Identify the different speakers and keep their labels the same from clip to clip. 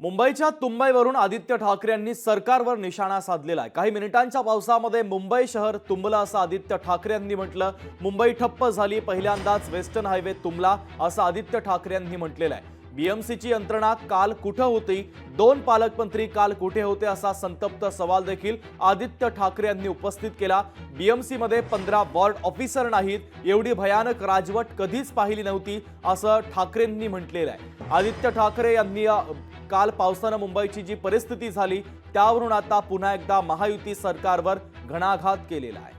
Speaker 1: मुंबईच्या तुंबईवरून आदित्य ठाकरे यांनी सरकारवर निशाणा साधलेला आहे. काही मिनिटांच्या पावसामध्ये मुंबई शहर तुंबलं असं आदित्य ठाकरे यांनी म्हटलं. मुंबई ठप्प झाली पहिल्यांदाच वेस्टर्न हायवे तुंबला असं आदित्य ठाकरे यांनी म्हटलेलं आहे. बीएमसीची यंत्रणा काल कुठं होती? दोन पालकमंत्री काल कुठे होते असा संतप्त सवाल देखील आदित्य ठाकरे यांनी उपस्थित केला. बीएमसीमध्ये पंधरा वॉर्ड ऑफिसर नाहीत एवढी भयानक राजवट कधीच पाहिली नव्हती असं ठाकरेंनी म्हटलेलं आहे. आदित्य ठाकरे यांनी काल पावसानं मुंबईची जी परिस्थिती झाली त्यावरून आता पुन्हा एकदा महायुती सरकारवर घणाघात केलेला आहे.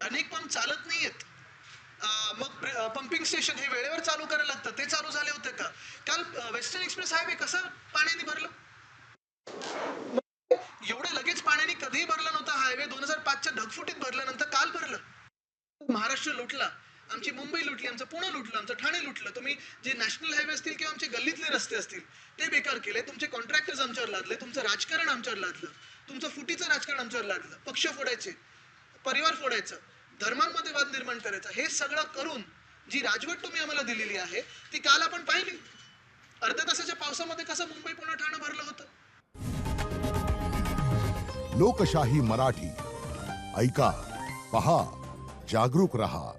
Speaker 2: अनेक पंप चालत नाहीयेत. मग पंपिंग स्टेशन हे वेळेवर चालू करायला लागतं ते चालू झाले होते का? काल वेस्टर्न एक्सप्रेस हायवे कसं पाण्याने भरलं मग एवढं लगेच पाण्याने कधीही भरलं नव्हतं हायवे दोन हजार पाचच्या ढगफुटीत काल भरलं. महाराष्ट्र लुटला आमची मुंबई लुटली आमचं पुणे लुटलं आमचं ठाणे लुटलं. तुम्ही जे नॅशनल हायवे असतील किंवा आमचे गल्लीतले रस्ते असतील ते बेकार केले. तुमचे कॉन्ट्रॅक्टर्स आमच्यावर लादले तुमचं राजकारण आमच्यावर लादलं तुमचं फुटीचं राजकारण आमच्यावर लादलं. पक्ष फोडायचे परिवार फोडायचं धर्मांमध्ये वाद निर्माण करायचा. हे सगळं करून जी राजवट तुम्ही आम्हाला दिलेली आहे ती काल आपण पाहिली. अर्ध्या तासाच्या पावसामध्ये कसं मुंबई पुणे ठाणं भरलं होतं?
Speaker 3: लोकशाही मराठी. ऐका. पहा जागरूक रहा.